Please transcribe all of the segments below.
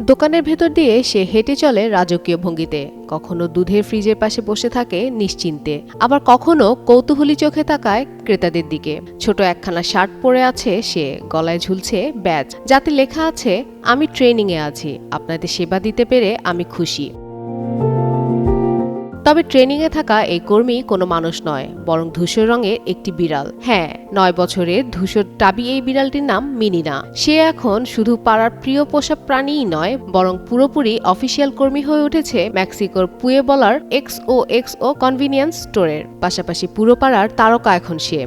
দোকানের ভেতর দিয়ে সে হেঁটে চলে রাজকীয় ভঙ্গিতে। কখনো দুধের ফ্রিজের পাশে বসে থাকে নিশ্চিন্তে। আবার কখনো কৌতূহলী চোখে তাকায় ক্রেতাদের দিকে। ছোট একখানা শার্ট পরে আছে সে, গলায় ঝুলছে ব্যাজ। যাতে লেখা আছে, আমি ট্রেনিংয়ে আছি। আপনাদের সেবা দিতে পেরে আমি খুশি। তবে ট্রেনিংয়ে থাকা এই কর্মী কোনো মানুষ নয়, বরং ধূসর রঙের একটি বিড়াল। হ্যাঁ নয় বছরের ধূসর টাবি এই বিড়ালটির নাম মিনিনা। সে এখন শুধু পাড়ার প্রিয় পোষা প্রাণীই নয়, বরং পুরোপুরি অফিসিয়াল কর্মী হয়ে উঠেছে মেক্সিকোর পুয়ে বলার X O X O convenience স্টোরের। পাশাপাশি পুরো পাড়ার তারকা এখন সে।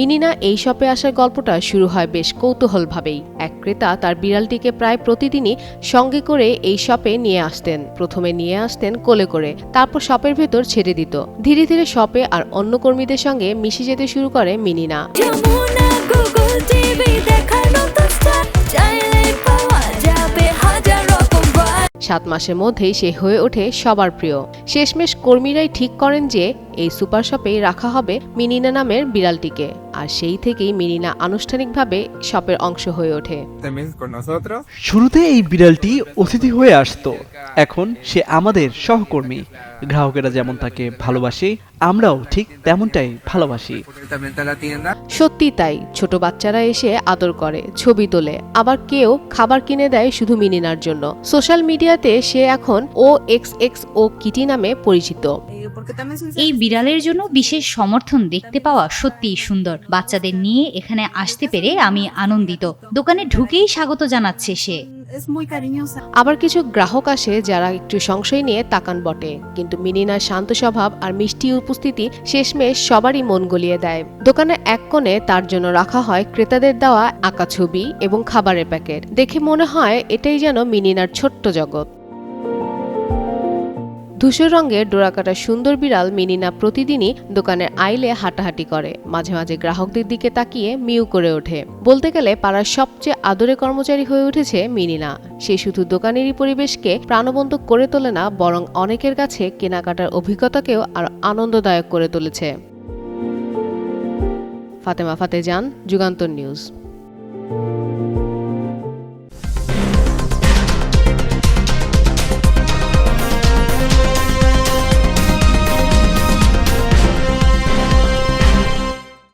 মিনিনা এই শপে আসার গল্পটা শুরু হয় বেশ কৌতূহলভাবেই। এক ক্রেতা তার বিড়ালটিকে প্রায় প্রতিদিনই সঙ্গে করে এই শপে নিয়ে আসতেন। প্রথমে নিয়ে আসতেন কোলে করে, তারপর শপের ভেতর ছেড়ে দিত। ধীরে ধীরে শপে আর অন্য কর্মীদের সঙ্গে মিশে যেতে শুরু করে মিনিনা। সাত মাসের মধ্যেই সে হয়ে ওঠে সবার প্রিয়। শেষমেশ কর্মীরাই ঠিক করেন যে এই সুপার শপেই রাখা হবে মিনিনা নামের বিড়ালটিকে। আর সেই থেকেই মিনিনা আনুষ্ঠানিকভাবে শপের অংশ হয়ে ওঠে. শুরুতে এই বিড়ালটি অতিথি হয়ে আসতো। এখন সে আমাদের সহকর্মী। গ্রাহকেরা যেমন তাকে ভালোবাসে আমরাও ঠিক তেমনটাই ভালোবাসি। সত্যি তাই। ছোট বাচ্চারা এসে আদর করে, ছবি তোলে। আবার কেউ খাবার কিনে দেয় শুধু মিনিনার জন্য। সোশ্যাল মিডিয়াতে সে এখন ও এক্স এক্স ও কিটি নামে পরিচিত। এই বিড়ালের জন্য বিশেষ সমর্থন দেখতে পাওয়া সত্যিই সুন্দর। বাচ্চাদের নিয়ে এখানে আসতে পেরে আমি আনন্দিত। দোকানে ঢুকেই স্বাগত জানাচ্ছে সে. আবার কিছু গ্রাহক আসে যারা একটু সংশয় নিয়ে তাকান বটে। কিন্তু মিনিনার শান্ত স্বভাব আর মিষ্টি উপস্থিতি শেষমেশ সবারই মন গলিয়ে দেয়। দোকানে এক কোণে তার জন্য রাখা হয় ক্রেতাদের দেওয়া আঁকা ছবি এবং খাবারের প্যাকেট। দেখে মনে হয় এটাই যেন মিনিনার ছোট্ট জগৎ। ধূসর রঙের ডোরাকাটা সুন্দর বিড়াল মিনিনা প্রতিদিনই দোকানের আইলে হাঁটাহাঁটি করে। মাঝে মাঝে গ্রাহকদের দিকে তাকিয়ে মিউ করে ওঠে। বলতে গেলে পাড়ার সবচেয়ে আদরে কর্মচারী হয়ে উঠেছে মিনিনা। সে শুধু দোকানেরই পরিবেশকে প্রাণবন্ত করে তোলে না, বরং অনেকের কাছে কেনাকাটার অভিজ্ঞতাকেও আর আনন্দদায়ক করে তুলেছে। ফাতেমা ফাতে যান যুগান্তর নিউজ।